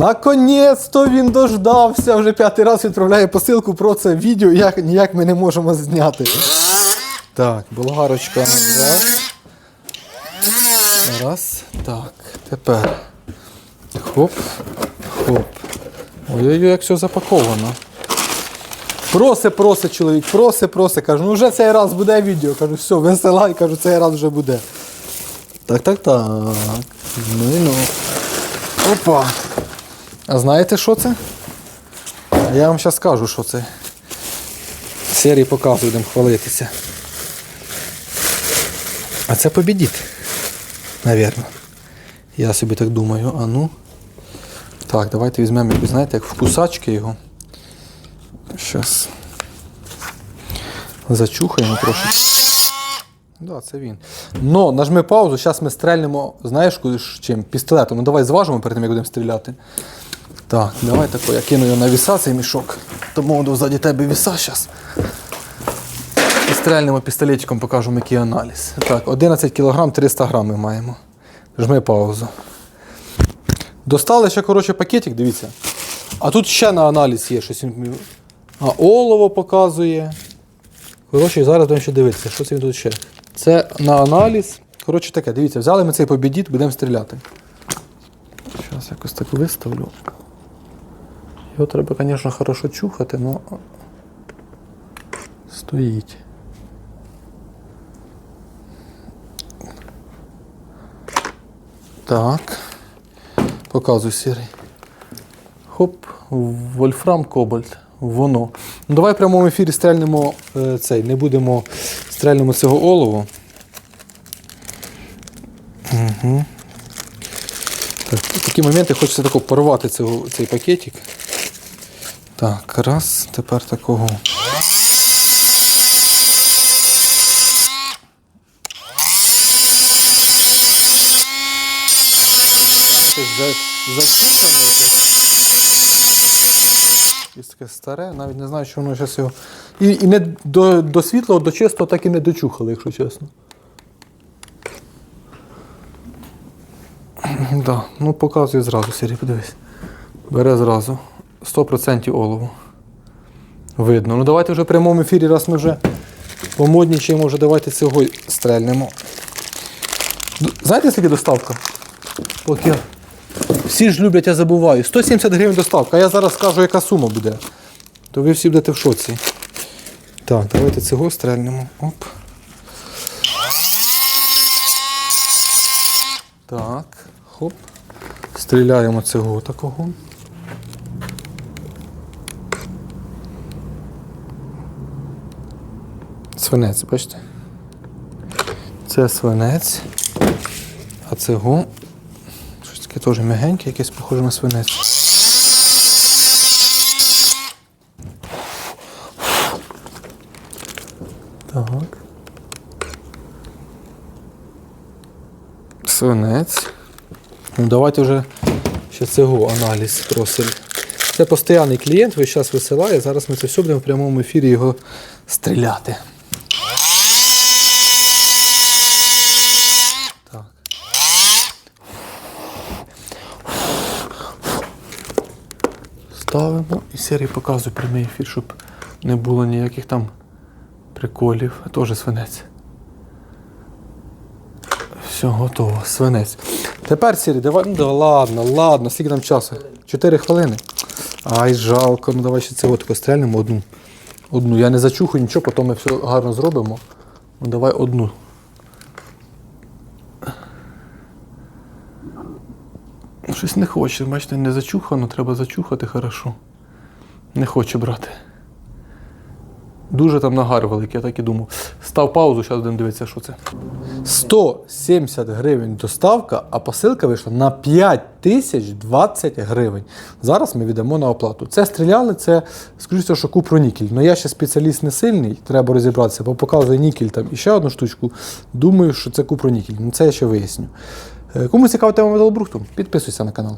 Наконець-то він дождався. Вже п'ятий раз відправляє посилку про це відео, як ніяк ми не можемо зняти. Так, болгарочка раз. Раз. Так, тепер. Хоп. Хоп. Ой-ой-ой, як все запаковано. Проси, проси, чоловік, проси, проси. Кажу, ну вже цей раз буде відео. Кажу, все, висилай, кажу, цей раз вже буде. Так, так, так. Ну ну. Опа. А знаєте, що це? Я вам зараз скажу, що це. Серії показую, будемо хвалитися. А це побідіт. Навірно. Я собі так думаю. А ну. Так, давайте візьмемо, як знаєте, як в кусачки його. Щас. Зачухаємо трошки. Да, це він. Но нажми паузу, зараз ми стрельнемо, знаєш, ж чим? Пістолетом. Ну давай зважимо перед тим, як будемо стріляти. Так, давай тако, я кину його на віса, цей мішок. Тому буду ззаді тебе віса зараз. І стрельнемо пістолетиком, покажемо, який аналіз. Так, 11 кг 300 грам ми маємо. Жми паузу. Достали ще, коротше, пакетик, дивіться. А тут ще на аналіз є щось. А олово показує. Коротше, зараз будемо ще дивитися, що це він тут ще. Це на аналіз. Коротше таке, дивіться, взяли ми цей побідіт, будемо стріляти. Зараз якось так виставлю. Його треба, звісно, хорошо чухати, але стоїть. Так. Показуй сірий. Хоп, вольфрам кобальт. Воно. Ну, давай в прямому ефірі стрельнемо е, цей, не будемо стрельнемо цього олову. Угу. Так, в такі моменти хочеться тако порвати цього, цей пакетик. Так, раз, тепер такого. Щось за- якесь. Таке старе, навіть не знаю, що воно зараз його. І, і не до, до світлого, до чистого так і не дочухали, якщо чесно. Да, ну показує зразу, Сергій, подивись. Бере зразу. 100% олову. Видно. Ну давайте вже в прямому ефірі, раз ми вже помоднічаємо, вже давайте цього стрельнемо. Знаєте, скільки доставка? Поки всі ж люблять, я забуваю. 170 гривень доставка, а я зараз скажу, яка сума буде. То ви всі будете в шоці. Так, давайте цього стрельнемо. Оп. Так, хоп. Стріляємо цього такого. Свинець, бачите? Це свинець. А цього щось таке теж м'ягеньке, якесь похоже на свинець. Так. Свинець. Ну, давайте вже ще цього аналіз просимо. Це постійний клієнт, весь час висилає. Зараз ми це все будемо в прямому ефірі його стріляти. Ставимо і серії показує прямий ефір, щоб не було ніяких там приколів. Теж свинець. Все, готово. Свинець. Тепер Сірі, давай. Ну, да, ладно, ладно, скільки там часу? Чотири хвилини. Ай, жалко. Ну давай ще це от стрельнемо одну. Одну. Я не зачухаю нічого, потім ми все гарно зробимо. Ну давай одну. Щось не хоче, бачите, не зачухано, треба зачухати хорошо. Не хоче брати. Дуже там нагар великий, я так і думав. Став паузу, зараз будемо дивитися, що це. 170 гривень доставка, а посилка вийшла на 5020 гривень. Зараз ми віддамо на оплату. Це стріляли, це, скажімо, що купронікель. Ну я ще спеціаліст не сильний, треба розібратися, бо показує нікель там і ще одну штучку. Думаю, що це купронікель. Ну це я ще виясню. Е, Кому цікава тема металобрухту, підписуйся на канал.